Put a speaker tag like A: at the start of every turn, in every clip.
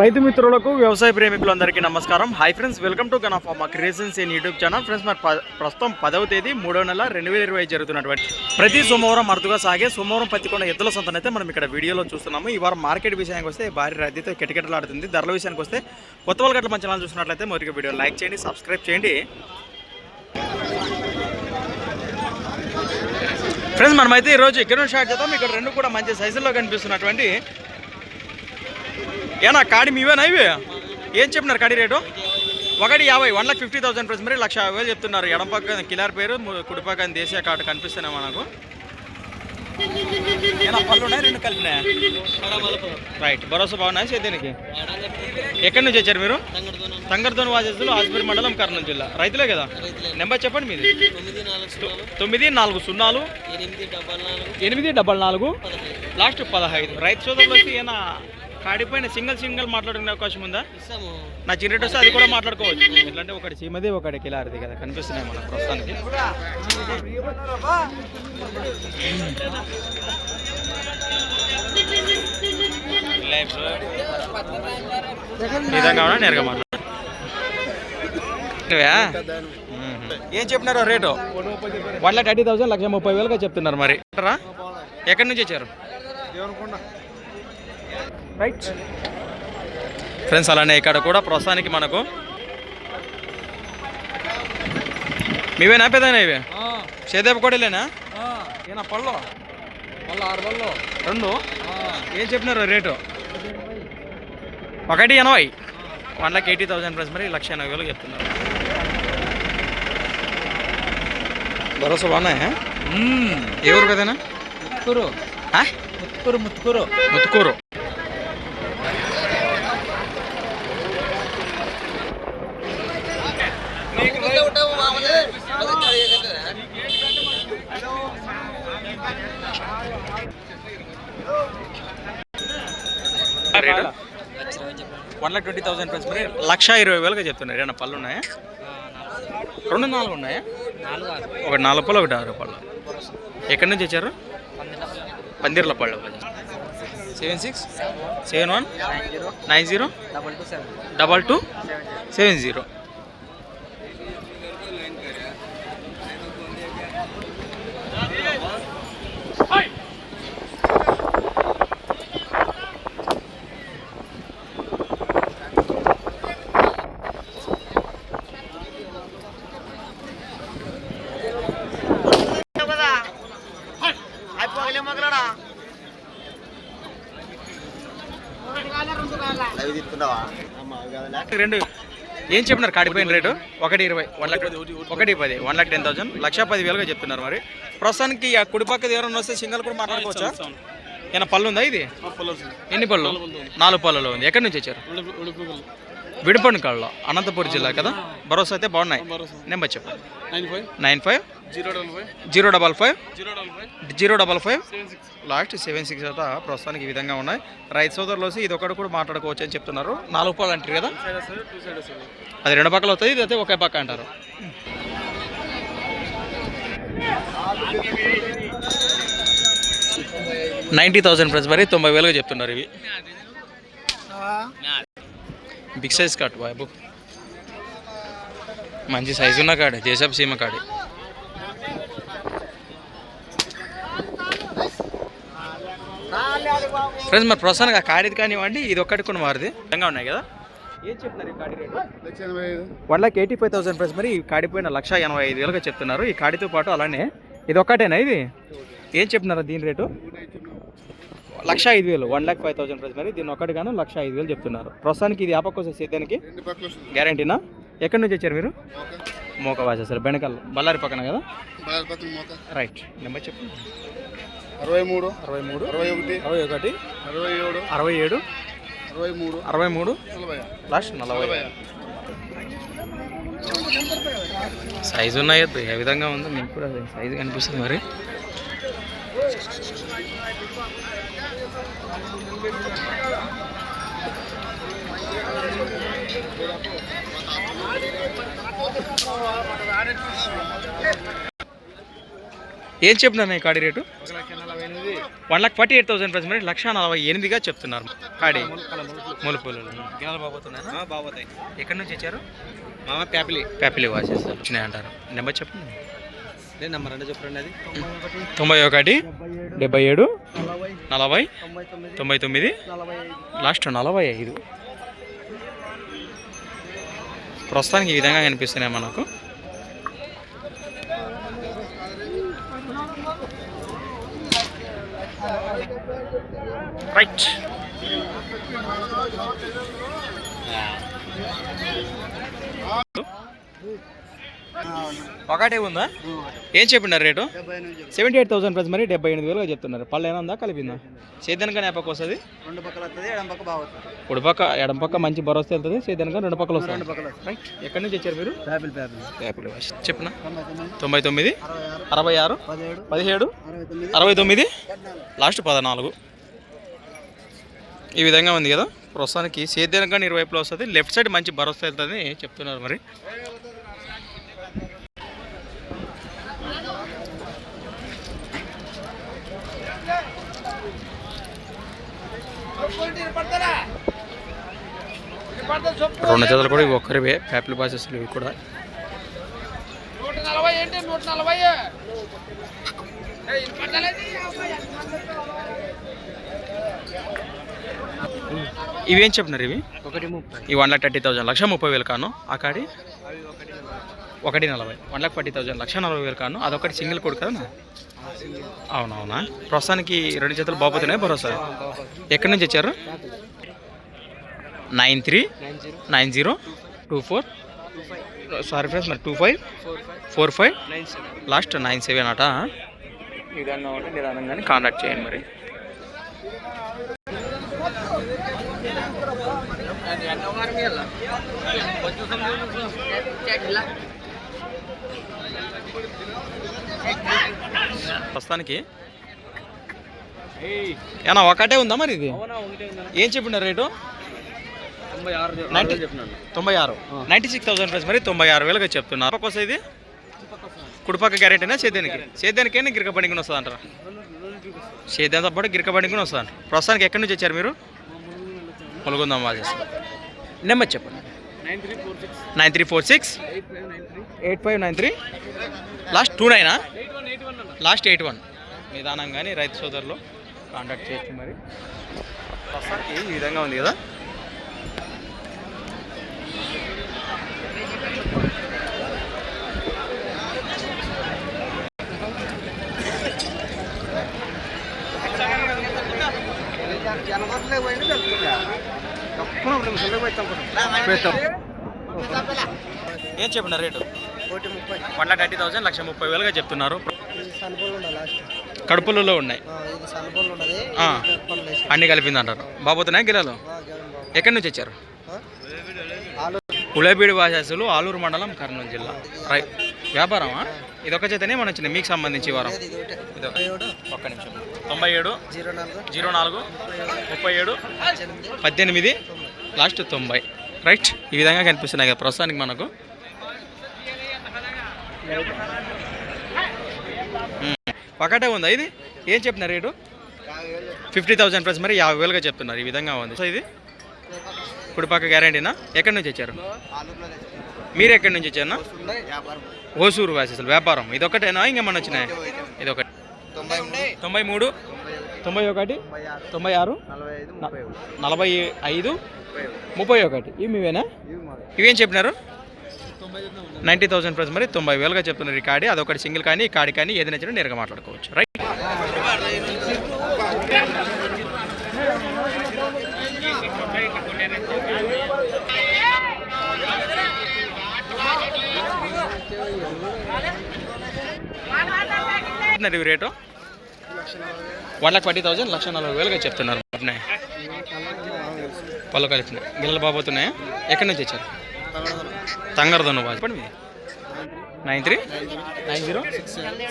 A: రైతు మిత్రులకు వ్యవసాయ ప్రేమికులందరికీ నమస్కారం. Hi friends welcome to gun of మా creations in YouTube channel friends మరి ప్రస్తుతం పదవ తేదీ మూడవ నెల రెండు వేల ఇరవై జరుగుతున్నటువంటి ప్రతి సోమవారం అరుదుగా సాగే సోమవారం పత్తికొండ ఎద్దుల సొంతనైతే మనం ఇక్కడ వీడియోలో చూస్తున్నాము. ఈ వారం మార్కెట్ విషయానికి వస్తే భారీ రద్దీతో కిటకిటలాడుతుంది. ధరల విషయానికి వస్తే కొత్త వాళ్ళ గట్ల మంచి ఛానల్ చూసినట్లయితే మొదటి వీడియో లైక్ చేయండి సబ్స్క్రైబ్ చేయండి. ఫ్రెండ్స్ మనమైతే ఈరోజు ఇక్కడ స్టార్ట్ చేద్దాం. ఇక్కడ రెండు కూడా మంచి సైజుల్లో కనిపిస్తున్నటువంటి ఏనా కాడి మీవేనా ఇవి? ఏం చెప్పినారు కాడి రేటు? ఒకటి యాభై one lakh fifty thousand price మరి లక్ష యాభై వేలు చెప్తున్నారు. ఎడం పక్కన కిలార్ పేరు ము- కుడి పక్కన దేశీయ కార్డు కనిపిస్తున్నాయి మనకు రెండు కలిపినాయా? రైట్ భరోసా బాగున్నాయి సేద్యానికి ఎక్కడి నుంచి వచ్చారు మీరు? తంగర్దోన్ వాజెస్లో ఆజ్పూర్ మండలం కర్నూలు జిల్లా. రైతులే కదా? నెంబర్ చెప్పండి మీది.
B: తొమ్మిది నాలుగు సున్నాలు. ఎనిమిది డబల్ నాలుగు.
A: లాస్ట్ పదహైదు. రైతు సోదరులు వచ్చి ఏమైనా కాడిపోయిన సింగిల్ సింగిల్ మాట్లాడుకునే అవకాశం ఉందా?
B: ఇస్తాము.
A: నా చిన్న రేట్ వస్తే అది కూడా మాట్లాడుకోవచ్చు. ఎట్లంటే ఒకటి చీమది ఒకటి కిలారిది కదా కనిపిస్తున్నాయి మనకు ప్రస్తుతానికి. నిజంగా నేరుగా మాట్లాడు. ఏం చెప్పినారు rate? One lakh thirty thousand లక్ష ముప్పై వేలుగా చెప్తున్నారు మరి. ఎక్కడి నుంచి వచ్చారు? రైట్ ఫ్రెండ్స్ అలానే ఇక్కడ కూడా ప్రస్తుతానికి మనకు. మీవేనా పెద్దనా ఇవే? సేదేపు కొడలేనా? ఏనా పళ్ళు.
B: మళ్ళీ ఆరు బళ్ళు
A: రెండు? ఏం చెప్పినారు రేటు? ఒకటి ఎనభై. One lakh eighty thousand plus మరి లక్ష ఎనభై వేలు చెప్తున్నారు. భరోసా బాగున్నాయా? ఏ ఊరు కదేనా
B: Muthukuru? Muthukuru Muthukuru.
A: Muthukuru rate one lakh twenty thousand plus మరి లక్ష ఇరవై వేలుగా చెప్తున్నారు ఏమన్నా పళ్ళు ఉన్నాయా? రెండు నాలుగు ఉన్నాయా? ఒకటి నాలుగు పళ్ళు ఒకటి ఆరు పళ్ళు. ఎక్కడి నుంచి వచ్చారు పందిర్ల పళ్ళు. Seven six seven one?
B: Nine zero?
A: Nine zero
B: double two? Seven
A: double రెండు. ఏం చెప్పినారు కాడిపోయిన రేటు? ఒకటి ఇరవై వన్ లాక్ ఒకటి పది వన్ లాక్ టెన్ థౌసండ్ లక్ష పది వేలుగా చెప్తున్నారు మరి. ప్రస్తుతానికి ఆ కుడి పక్కది ఎవరైనా వస్తే సింగల్ కూడా మాట్లాడుకోవచ్చా? ఏమైనా పళ్ళు ఉందా ఇది? ఎన్ని పళ్ళు? నాలుగు పళ్ళలో ఉంది. ఎక్కడి నుంచి వచ్చారు? విడిపండి కాళ్ళలో. అనంతపురం జిల్లా కదా? భరోసా అయితే బాగున్నాయి. నెంబర్ చెప్పండి
B: nine five.
A: Nine five?
B: Zero double five.
A: Zero double five?
B: Zero double five.
A: Last seven six అయితే ప్రస్తుతానికి ఈ విధంగా ఉన్నాయి. రైతు సోదరులు వచ్చి ఇది ఒకటి కూడా మాట్లాడుకోవచ్చు అని చెప్తున్నారు. నాలుగు పాలు అంటారు కదా? అది రెండు పక్కలు వస్తుంది ఇది అయితే ఒకే పక్క అంటారు. నైంటీ థౌసండ్ ప్రైస్ మరి తొంభై వేలుగా చెప్తున్నారు ఇవి. బిగ్ సైజ్ కట్ బాబు మంచి సైజు ఉన్న కాడే దేశపు సీమ కాడి. ఫ్రెండ్స్ మరి ప్రస్తుతానికి ఆ కాడిది కానివ్వండి ఇది ఒక్కటి కూడా మారుది విధంగా ఉన్నాయి కదా? ఏం చెప్తున్నారు ఈ కాడి rate? One lakh eighty five thousand price మరి ఈ కాడిపోయిన లక్ష ఎనభై ఐదు వేలుగా చెప్తున్నారు. ఈ కాడితో పాటు అలానే ఇది ఒక్కటేనా ఇది? ఏం చెప్తున్నారు దీని రేటు? లక్ష ఐదు వేలు one lakh five thousand price మరి దీని ఒక్కటి గాను లక్ష ఐదు వేలు చెప్తున్నారు. ప్రస్తుతానికి ఇది ఆపక్క వస్తుంది. సేద్యానికి గ్యారంటీనా ఎక్కడి నుంచి వచ్చారు మీరు?
B: మోక.
A: మోక వాస సార్ బెనకల్ బళ్ళారి పక్కన కదా? రైట్ నెంబర్ చెప్పు
B: అరవై మూడు
A: అరవై మూడు
B: అరవై ఒకటి
A: అరవై ఒకటి
B: అరవై ఏడు
A: అరవై ఏడు
B: అరవై మూడు
A: అరవై మూడు లాస్ట్ నలభై.
B: నలభై.
A: సైజు ఉన్నాయి ఏ విధంగా ఉందో మీకు కూడా సైజు కనిపిస్తుంది మరి. ఏం చెప్తున్నారు ఈ కాడి rate? One lakh forty eight thousand price మరి లక్ష నలభై ఎనిమిదిగా చెప్తున్నారు. కాడి ములుపులు. గిన్నెలు బాబోతున్నాయా
B: బాగుతాయి.
A: ఎక్కడి నుంచి వచ్చారు?
B: మామ ప్యాపిలి.
A: ప్యాపిలి వాచెస్ వచ్చినాయి అంటారు. నెంబర్ చెప్పండి.
B: నెంబర్ అంటే చెప్పండి అది.
A: తొంభై ఒకటి డెబ్బై ఏడు
B: నలభై తొంభై తొమ్మిది
A: లాస్ట్ నలభై ఐదు. ప్రస్తుతానికి ఈ విధంగా కనిపిస్తున్నాయి మనకు. రైట్. ఒకటే ఉందా? ఏం చెప్పినారు rate? Seventy eight thousand price మరి డెబ్బై ఎనిమిది వేలుగా చెప్తున్నారు. పళ్ళు ఏమైనా ఉందా? కలిపిందా? సేద్యానికి నేపకు వస్తుంది?
B: రెండు పక్కల వస్తుంది ఎడం పక్క
A: పక్క ఎడం పక్క మంచి భరోసా వెళ్తుంది సేద్యానికి రెండు పక్కలు వస్తుంది
B: రెండు పక్కల వస్తుంది
A: రైట్. ఎక్కడి నుంచి వచ్చారు మీరు? చెప్పిన?
B: తొంభై తొమ్మిది. అరవై ఆరు. పదిహేడు. అరవై తొమ్మిది.
A: లాస్ట్ పద్నాలుగు. ఈ విధంగా ఉంది కదా? ప్రస్తుతానికి సేద్యానికి కానీ ఇరువైపులో వస్తుంది. లెఫ్ట్ సైడ్ మంచి భరోసా వెళ్తుంది చెప్తున్నారు మరి. రెండు జతలు కూడా ఇవి ఒక్కరివే. ప్యాపిల్ బాసెస్ ఇవి కూడా. ఇవేం చెప్పినారు ఇవి?
B: ఒకటి ముప్పై.
A: ఈ వన్ లాక్ థర్టీ థౌసండ్ లక్ష ముప్పై వేలు కాను ఆ కాడి?
B: ఒకటి
A: ఒకటి నలభై. వన్ లాక్ ఫార్టీ థౌసండ్ లక్ష నలభై వేలు కాను అదొకటి సింగిల్ కోడ్ కదా? అవునవునా? ప్రస్తుతానికి రెండు జతలు బాగుతున్నాయి భరోసా? ఎక్కడి నుంచి వచ్చారు? Nine three
B: nine zero.
A: Two four. Sorry friends మరి two five.
B: Four five.
A: Last nine seven అట. విధంగా ఉంటే నిదానంగానే కాంటాక్ట్ చేయండి మరి. ప్రస్తుతానికి? ఏనా ఒకటే ఉందా మరి ఇది? ఏం చెప్పినారు రేటు?
B: తొంభై ఆరు
A: ninety ninety six thousand price. మరి తొంభై ఆరు వేలుగా చెప్తున్నారు. వస్తుంది ఇది? కుడిపక్క గ్యారెంటీనా? సేద్యానికి సేద్యానికైనా గిరక బండికి వస్తుంది అంటారా సేద్యంతో పాటు గిరక వస్తుంది. అంటారు ప్రస్తుతానికి ఎక్కడి నుంచి వచ్చారు మీరు? ములుగుందాం వాళ్ళు నెంబర్ చెప్పండి.
B: Nine three four six.
A: Nine three four six.
B: Eight five nine three
A: eight five nine three last two నైనా?
B: ఎయిట్ వన్ ఎయిట్ వన్ అన్న
A: లాస్ట్ ఎయిట్ వన్. నిదానంగానే రైతు సోదరులు కాంటాక్ట్ చేయొచ్చు మరి. ప్రస్తుతానికి ఈ విధంగా ఉంది కదా? ఏం చెప్పిన rate? One lakh thirty thousand లక్ష ముప్పై వేలుగా చెప్తున్నారు. కడుపులలో ఉన్నాయి. అన్ని కలిపింది అంటారు బాబోతున్నాయి గిరాలు? ఎక్కడి నుంచి వచ్చారు?
B: ఉలేబీడి
A: ఉలబీడి వాసాసులు ఆలూరు మండలం కర్నూలు జిల్లా. రై వ్యాపారమా? ఇది ఒక చేతనే మన వచ్చింది మీకు సంబంధించి వారం.
B: ఇదొక
A: ఒక్క నిమిషం. తొంభై ఏడు
B: జీరో నాలుగు
A: జీరో నాలుగు ముప్పై ఏడు
B: పద్దెనిమిది
A: లాస్ట్ తొంభై. రైట్ ఈ విధంగా కనిపిస్తున్నాయి కదా ప్రస్తుతానికి మనకు. ఒకటే ఉందా ఇది? ఏం చెప్తున్నారు రేటు? ఫిఫ్టీ థౌసండ్ ప్లస్ మరి యాభై వేలుగా చెప్తున్నారు. ఈ విధంగా ఉంది. సో ఇది ఇప్పుడు పక్క గ్యారంటీనా? ఎక్కడి నుంచి వచ్చారు మీరు ఎక్కడి నుంచి వచ్చారన్నా
B: ఉన్నాయి వ్యాపారం
A: అసలు వ్యాపారం. ఇది ఒకటేనా ఇంకేమన్నా వచ్చినాయి? ఇది ఒకటి
B: తొంభై మూడు.
A: తొంభై ఒకటి
B: తొంభై ఆరు నలభై ఐదు ముప్పై ఒకటి.
A: నలభై ఐదు
B: ముప్పై ఒకటి.
A: ముప్పై ఒకటి. ఇవి మీవేనా
B: ఇవి
A: చెప్పినారు? నైంటీ థౌసండ్ ప్లస్ మరి తొంభై వేలుగా చెప్తున్నారు ఈ కాడి అదొకటి సింగిల్ కానీ ఈ కాడి కానీ ఏది నచ్చినా నేరుగా మాట్లాడుకోవచ్చు. రైట్ ఇవి rate? One lakh twenty thousand లక్ష నలభై వేలుగా చెప్తున్నారు ఉన్నాయి పళ్ళు కలిపినాయి గిల్లలు బాబోతున్నాయా ఎక్కడి నుంచి వచ్చారు తంగరదను బాగా చెప్పండి మీది nine three? Nine zero?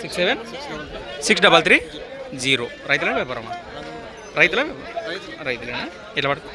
A: Six seven? Six double three? Zero. రైతుల వ్యాపారమా? రైతులే రైతులేనా? ఇట్లా పడుతుంది?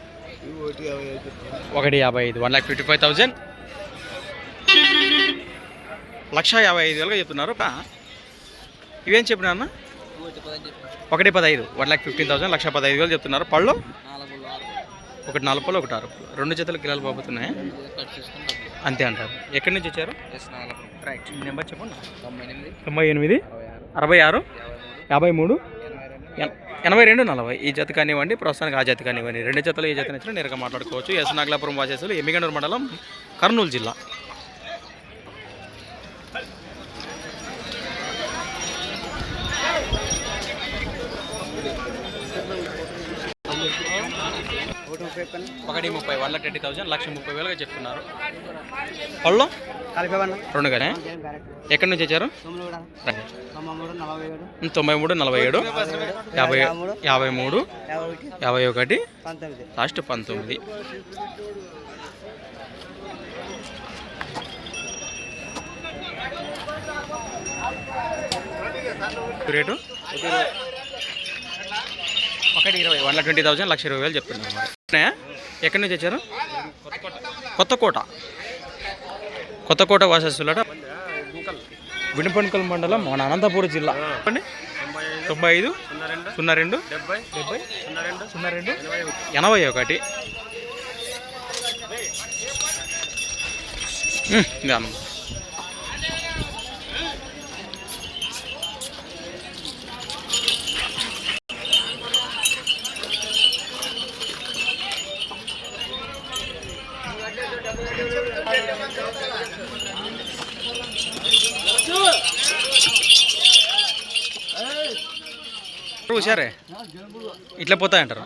A: ఒకటి యాభై ఐదు one lakh fifty five thousand లక్ష యాభై ఐదు వేలుగా చెప్తున్నారు ఇవేం చెప్పినా అన్న? ఒకటి పదహైదు వన్ ల్యాక్ ఫిఫ్టీన్ థౌసండ్ లక్ష పదహైదు వేలు చెప్తున్నారు. పళ్ళు? ఒకటి నాలుగు పళ్ళు ఒకటి ఆరు రెండు జతలు కిలోలు బాబుతున్నాయి అంతే అంటారు. ఎక్కడి నుంచి వచ్చారు? నెంబర్ చెప్పండి
B: తొంభై ఎనిమిది.
A: తొంభై ఎనిమిది? అరవై ఆరు? యాభై మూడు? ఎనభై రెండు నలభై. ఈ జత కానివ్వండి ప్రస్తుతానికి ఆ జత కానివ్వండి. రెండు జతలు ఈ జత నచ్చినా నేరుగా మాట్లాడుకోవచ్చు. ఎస్ నాగలాపురం వాసేసులు ఎమ్మిగనూరు మండలం కర్నూలు జిల్లా. ఒకటి ముప్పై వన్ లాక్ ట్వంటీ థౌసండ్ లక్ష ముప్పై వేలుగా చెప్తున్నారు. పళ్ళు? కానీ ఎక్కడి నుంచి వచ్చారు. తొంభై మూడు నలభై ఏడు. యాభై యాభై మూడు. యాభై ఒకటి. లాస్ట్ పంతొమ్మిది. రేటు? ఒకటి ఇరవై. వన్ లాక్ ట్వంటీ థౌసండ్ లక్ష ఇరవై వేలు చెప్తున్నాను మరి? ఎక్కడి నుంచి వచ్చారు? కొత్తకోట కొత్తకోట వాసస్సులట వినుపణకల్ మండలం మన అనంతపురం జిల్లా. చెప్పండి. తొంభై ఐదు సున్నా రెండు డెబ్బై డెబ్బై సున్నా రెండు ఎనభై ఒకటి. ఉమ్, చూసారే ఇట్లా పోతాయంటారు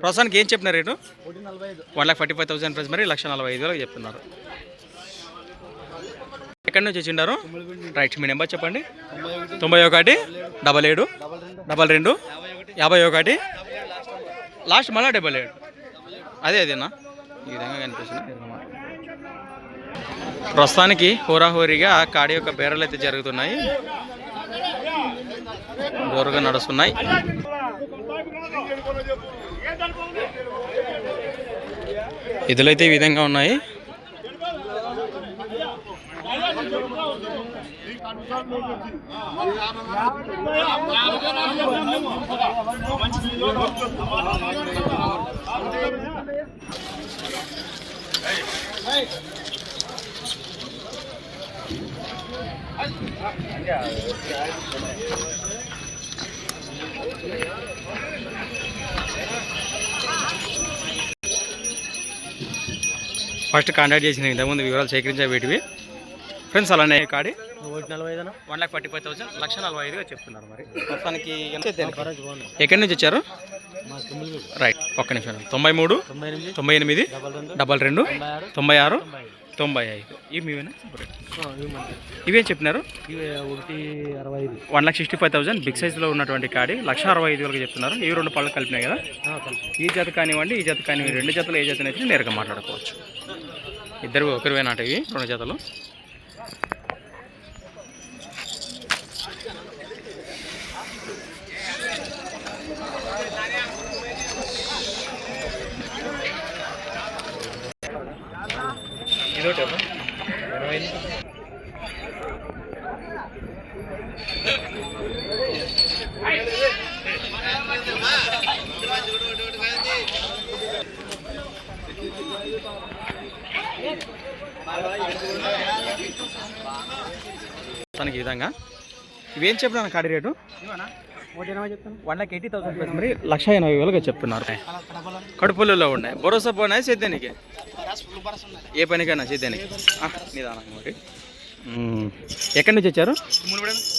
A: ప్రస్తుతానికి ఏం చెప్పిన rate? One lakh forty five thousand price మరి లక్ష నలభై ఐదు వేలకు చెప్తున్నారు ఎక్కడి నుంచి వచ్చిండారు? రైట్ మీ నెంబర్ చెప్పండి. తొంభై ఒకటి డబల్ ఏడు డబల్ రెండు యాభై ఒకటి. లాస్ట్ మళ్ళీ డబల్ ఏడు. అదే అదేనా? ఈ విధంగా కనిపిస్తుంది. ప్రస్తుతానికి హోరాహోరీగా కాడి యొక్క బేరలు అయితే జరుగుతున్నాయి. జోరుగా నడుస్తున్నాయి. ఇదులైతే ఈ విధంగా ఉన్నాయి. ఫస్ట్ కాంటాక్ట్ చేసిన ఇంతకుముందు వివరాలు సేకరించే వీటివి. ఫ్రెండ్స్ అలానే కాడి. One lakh forty five thousand లక్ష నలభై ఐదుగా చెప్తున్నారు మరి అవుతుంది? ఎక్కడి నుంచి వచ్చారు? రైట్ ఒక్క నిమిషం. తొంభై మూడు
B: తొంభై ఎనిమిది. డబల్ రెండు. తొంభై ఆరు.
A: తొంభై
B: ఐదు.
A: ఇవి ఇవేం చెప్పినారు
B: ఇవి ఒకటి అరవై ఐదు.
A: One lakh sixty five thousand big సైజ్లో ఉన్నటువంటి కాడి. లక్ష అరవై ఐదు వరకు చెప్తున్నారు. ఇవి రెండు పళ్ళు కలిపినాయి కదా. ఈ జత కానివ్వండి ఈ జత కానివ్వండి రెండు జతలు ఏ జతనైతే నేరుగా మాట్లాడుకోవచ్చు. ఇద్దరు ఒకరివేనాట ఇవి రెండు జతలు ఇదొకటి తనకి ఈ విధంగా. ఇవేం చెప్పినాను కాడి rate? One lakh eighty thousand మరి లక్ష ఎనభై వేలుగా చెప్తున్నారు. కడుపులలో ఉన్నాయి. భరోసా పోనా సేద్యానికి ఏ పనికైనా సేద్యానికి ఆ, నిదానంగా మరి. ఎక్కడి నుంచి వచ్చారు?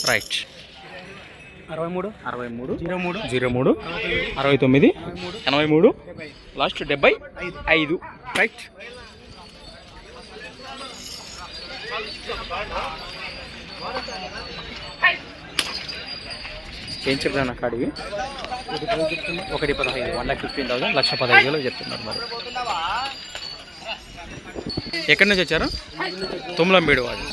A: రైట్.
B: అరవై మూడు.
A: అరవై మూడు.
B: జీరో మూడు.
A: జీరో మూడు. అరవై తొమ్మిది. ఎనభై మూడు. లాస్ట్ డెబ్బై ఐదు. రైట్ ఏం చెప్తాను ఒకటి పదహైదు వన్ లాక్ ఫిఫ్టీన్ థౌసండ్ లక్ష పదహైదు వేలు చెప్తున్నారు మరి. ఎక్కడి నుంచి వచ్చారు? తుమ్లంబీడు వాళ్ళు.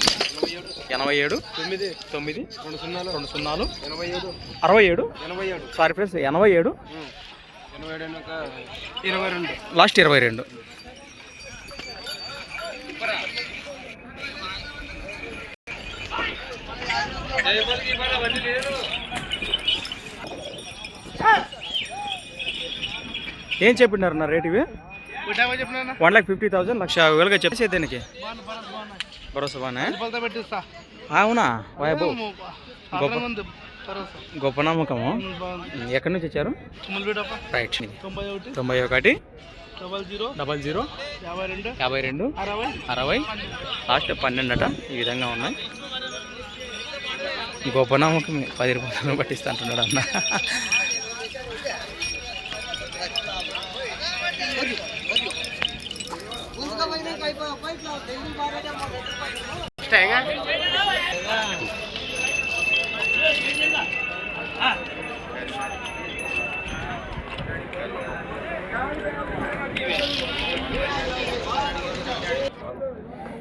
A: ఎనభై ఏడు
B: తొమ్మిది
A: తొమ్మిది
B: రెండు సున్నాలు
A: రెండు సున్నాలు
B: ఎనభై ఏడు.
A: అరవై ఏడు
B: ఎనభై ఏడు.
A: సారీ ఫ్రెండ్స్ ఎనభై ఏడు
B: ఇరవై రెండు.
A: లాస్ట్ ఇరవై రెండు. ఏం చెప్పినారు నా రేట్ ఇవి? వన్ లాక్ ఫిఫ్టీ థౌసండ్ లక్ష యాభై వేలుగా చెప్పేసి దీనికి. భరోసా బానే అవునా? వాయబు గొప్ప గొప్ప నమ్మకము. ఎక్కడి నుంచి వచ్చారు? రైట్
B: తొంభై ఒకటి. Double zero.
A: Double zero.
B: యాభై రెండు.
A: యాభై రెండు.
B: అరవై.
A: అరవై. లాస్ట్ పన్నెండు అట. ఈ విధంగా ఉన్నాయి. గొప్ప నమ్మకం పది రూపాయలు పట్టిస్తా అంటున్నాడు అన్న.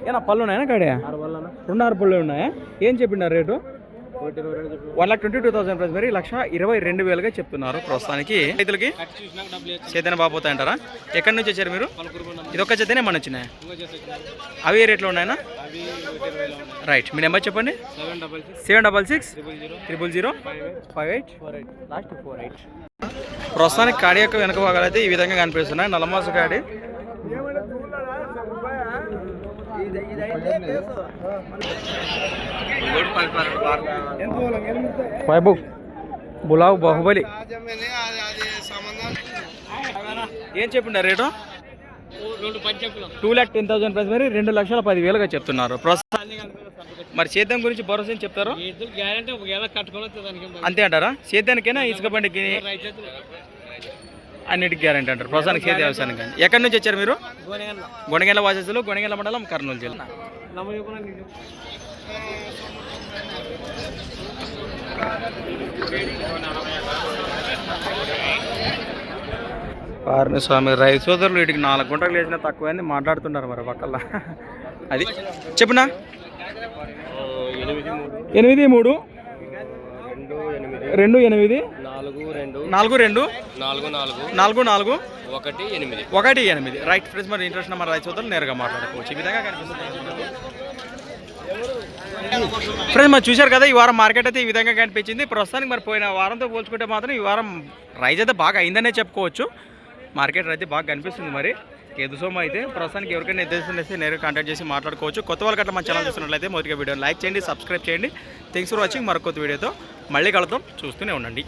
A: ఏనా పళ్ళు ఉన్నాయా కాడే
B: ఆరు వల్ల
A: రెండున్నర పళ్ళు ఉన్నాయా? ఏం చెప్పిండారు rate? One lakh twenty two thousand price మరి లక్ష ఇరవై రెండు వేలుగా చెప్తున్నారు ప్రస్తుతానికి. రైతులకి
B: చైతన్య చూసినాక
A: అంటారా? ఎక్కడి నుంచి వచ్చారు మీరు? ఇదొక్క చైతన్య చేతనే మన వచ్చినాయి? అవి ఏ రేట్లో ఉన్నాయన్నా? రైట్ మీ నెంబర్ చెప్పండి.
B: Seven double six triple zero
A: triple zero
B: five eight
A: eight
B: four eight
A: last four eight. ప్రస్తుతానికి కాడి యొక్క వెనక భాగాలు అయితే ఈ విధంగా కనిపిస్తున్నాయి. నల్లమాస కాడి. వైభవ్ బులావ్ బాహుబలి ఏం చెప్పిండారు rate? Two lakh ten thousand price మరి రెండు లక్షల పది వేలుగా చెప్తున్నారు. మరి సేద్యం గురించి భరోసా చెప్తారు? అంతే అంటారా? సేద్యానికైనా ఇసుక బండికి అన్నిటికి గ్యారంటీ అంటారు. ప్రస్తుతానికి సేద్య వ్యవసాయానికి కానీ. ఎక్కడి నుంచి వచ్చారు మీరు? గొనగెల వాసస్సులు గొనగెల మండలం కర్నూలు జిల్లా. వారిని స్వామి రైతు సోదరులు వీటికి నాలుగు గుంటలు వేసినా తక్కువైంది మాట్లాడుతున్నారు మరి పక్కల అది చెప్పునా?
B: ఎనిమిది మూడు. రెండు ఎనిమిది. నాలుగు రెండు.
A: నాలుగు రెండు
B: నాలుగు. నాలుగు
A: నాలుగు నాలుగు
B: ఒకటి ఎనిమిది.
A: ఒకటి ఎనిమిది రైట్ ఫ్రెండ్స్ మరి ఇంట్రెస్ట్ మరి రైతు సోదరులు నేరుగా మాట్లాడుకోవచ్చు. ఈ విధంగా కనిపిస్తుంది. ఫ్రెండ్స్ మరి చూశారు కదా ఈ వారం మార్కెట్ అయితే ఈ విధంగా కనిపించింది. ప్రస్తుతానికి మరి పోయిన వారంతో పోల్చుకుంటే మాత్రం ఈ వారం రైజ్ అయితే బాగా అయిందనే చెప్పుకోవచ్చు. మార్కెట్ అయితే బాగా కనిపిస్తుంది మరి. ఎదుసోమ అయితే ప్రస్తుతానికి ఎవరికైనా నిర్దేశం అయితే నేరుగా కాంటాక్ట్ చేసి మాట్లాడుకోవచ్చు. కొత్త వాళ్ళకి అట్లా మన ఛానల్ చూస్తున్నట్లయితే మొదటిగా వీడియో లైక్ చేయండి సబ్స్క్రైబ్ చేయండి. థ్యాంక్స్ ఫర్ వాచింగ్ మరొక వీడియోతో మళ్ళీ కలుద్దాం. చూస్తూనే ఉండండి.